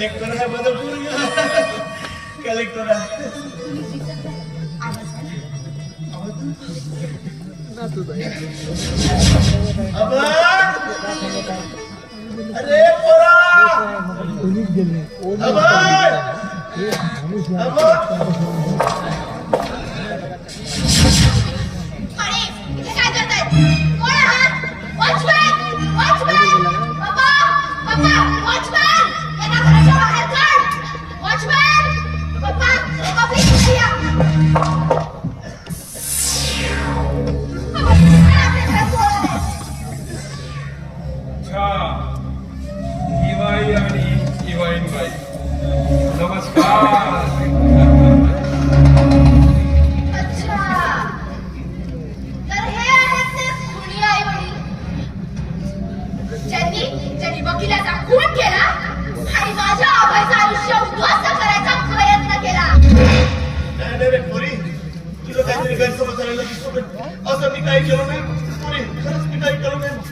Collector आहे माझा पूर्ण कलेक्टर. आहे अरे पोरा! काहीतरी गैरसमज झालेला दिसतो पण असं मी काही केलं नाही खरंच मी काही केलं नाही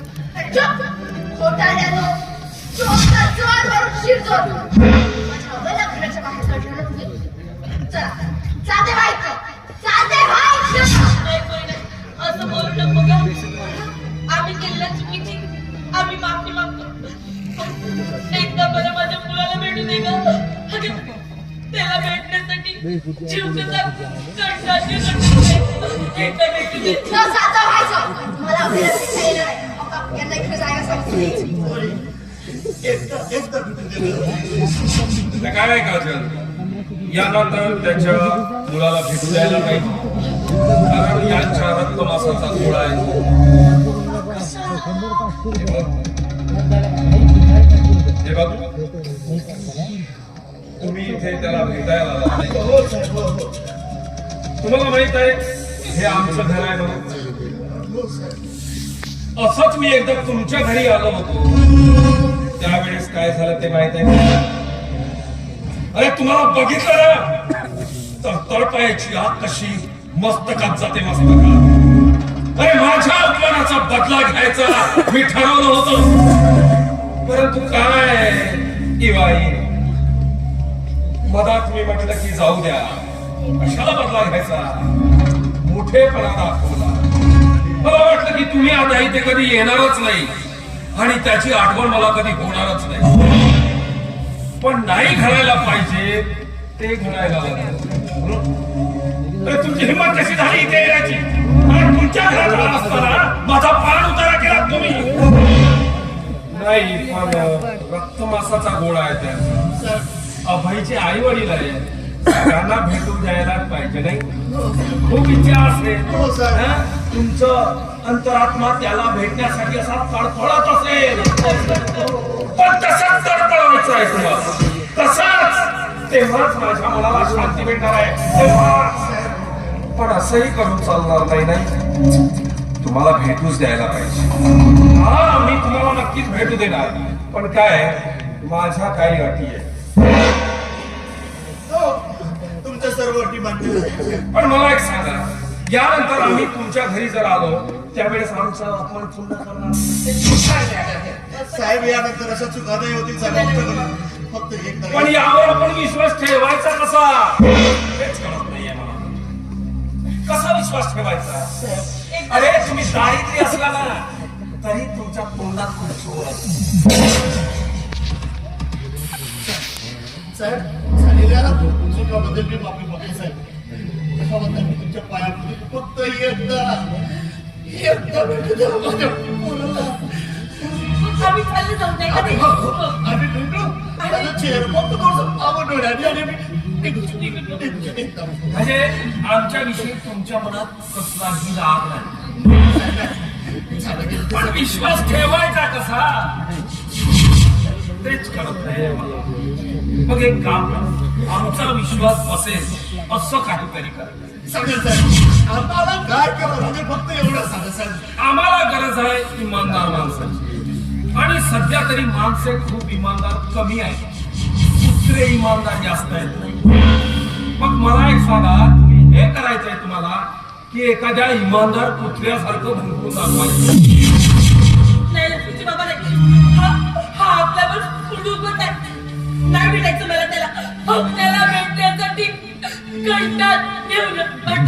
असं बोलू नको आम्ही केलेल्या चुकीची आम्ही माफी मागतो एकदा बरं माझ्या मुलाला भेटू दे ग त्याला भेटण्यासाठी जीव कसा मला काय भेटता येणार यांना तर त्याच्या मुलाला भेटू द्यायला पाहिजे. कारण यांच्या रक्तमासाचा गोळा आहे. हे बघ. तुम्ही इथे त्याला भेटायला आला हो तुम्हाला माहीत आहे हे आमचं घर आहे म्हणून. असंच मी एकदा तुमच्या घरी आलो होतो. त्यावेळेस काय झालं ते माहीत आहे अरे तुम्हाला बघितलं ना? तर तळपायाची आग कशी मस्तकात जाते मस्तकात. अरे माझ्या अपमानाचा बदला घ्यायचा. मी ठरवलं होत. परंतु काय? दिवाळी मधात मी म्हटलं की जाऊ द्या. कशाला बदला घ्यायचा? मोठेपणा दाखवला. मला वाटलं की तुम्ही आता इथे कधी येणारच नाही. आणि त्याची आठवण मला कधी होणारच नाही. पण नाही घडायला पाहिजे ते घडायला लागलं. तुमची हिंमत कशी झाली इथे येण्याची तुमच्या घरात असताना माझा प्राण उतारा केला तुम्ही. नाही पण रक्तमासाचा गोळा आहे त्या अभयचे आई वडील आहे त्यांना भेटून द्यायला पाहिजे नाही? खूप इच्छा असते. हो. हं? तुमचं अंतरात्मा त्याला भेटण्यासाठी असा तडफडत असेल. पण तसाच तडफडायचा आहे तुम्हाला तसाच तेव्हाच माझ्या मनाला शांती भेटणार आहे. तेव्हाच. पण असंही करून चालणार नाही नाही. तुम्हाला भेटूच द्यायला पाहिजे. हा मी तुम्हाला नक्कीच भेटू देणार. पण काय माझ्या काही अटी आहे हो तुमच्या सर्व अटी मान्य. पण मला एक सांगा. यानंतर आम्ही तुमच्या घरी जर आलो त्यावेळेस आमचा अपमान पुन्हा करणार. साहेब यानंतर अशा चुका नाही फक्त एक पण यावर आपण विश्वास ठेवायचा कसा? हेच कळत नाहीये मला. कसा विश्वास ठेवायचा? अरे तुम्ही दारिद्र्य असला ना तरी तुमच्या तोंडात खूप. साहेब झालेल्या चुकाबद्दल मी माफी आम्ही चालले जाऊ नये का ते? म्हणजे आमच्या विषयी तुमच्या मनात कसलाही राग नाही पण विश्वास ठेवायचा कसा तेच कळत नाही मला. मग एक काम करा. आमचा विश्वास बसेल असं काहीतरी करा चालेल आम्हाला काय करावं लागेल फक्त एवढं सांगा आम्हाला गरज आहे इमानदार माणसाची. आणि सध्या तरी माणसे खूप इमानदार कमी आहेत. दुसरे इमानदार जास्त आहेत. मग मला एक सांगा तुम्ही हे करायचंय तुम्हाला की एखाद्या इमानदार कुत्र्यासारखं भरपूर दाखवायचं. नाही नाही. नाही भेटायचं मला त्याला. अहो, त्याला भेटण्यासाठी कंटाळ.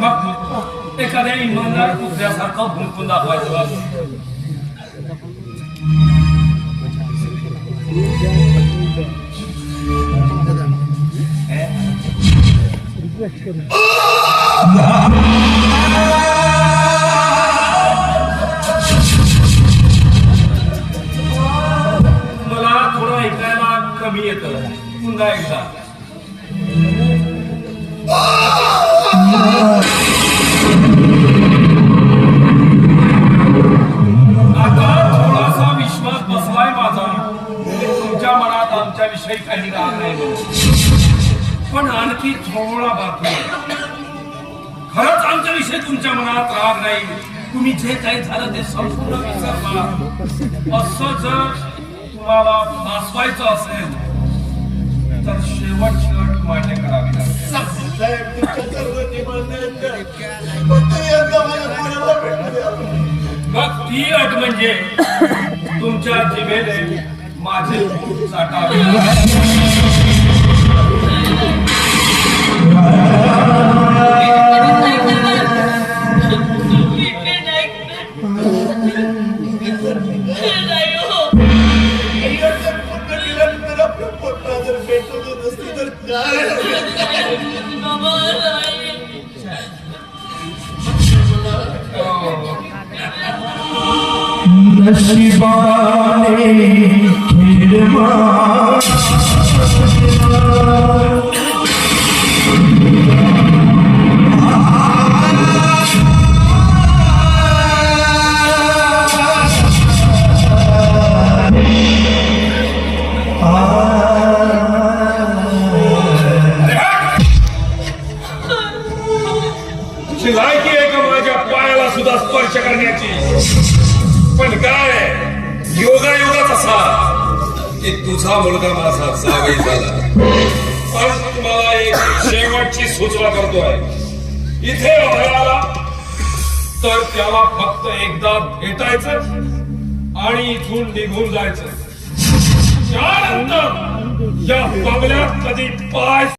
मग एखाद्या इमानदार कुत्र्यासारखा भुंकून दाखवायचं बघ. मला थोडं ऐकायला कमी येतं पुन्हा एकदा आता थोडासा विश्वास बसलाय माझा की तुमच्या मनात आमच्याविषयी काही राग नाही म्हणून. पण आणखी थोडा बाकी खरंच आमच्या विषय तुमच्या मनात राग नाही. तुम्ही जे काही झालं ते संपूर्ण विसरला. असं जर तुम्हाला भासवायचं असेल तर शेवटची अट मान्य करावी लागेल. मग ती अट म्हणजे तुमच्या जिभेने माझे चाटावे नशिबाने खेळवा तुझा मुलगा माझा जावई झाला. पण तुम्हाला एक शेवटची सूचना करतोय. इथे आला तर त्याला फक्त एकदा भेटायचं आणि इथून निघून जायचं त्यानंतर या बंगल्यात कधी पाय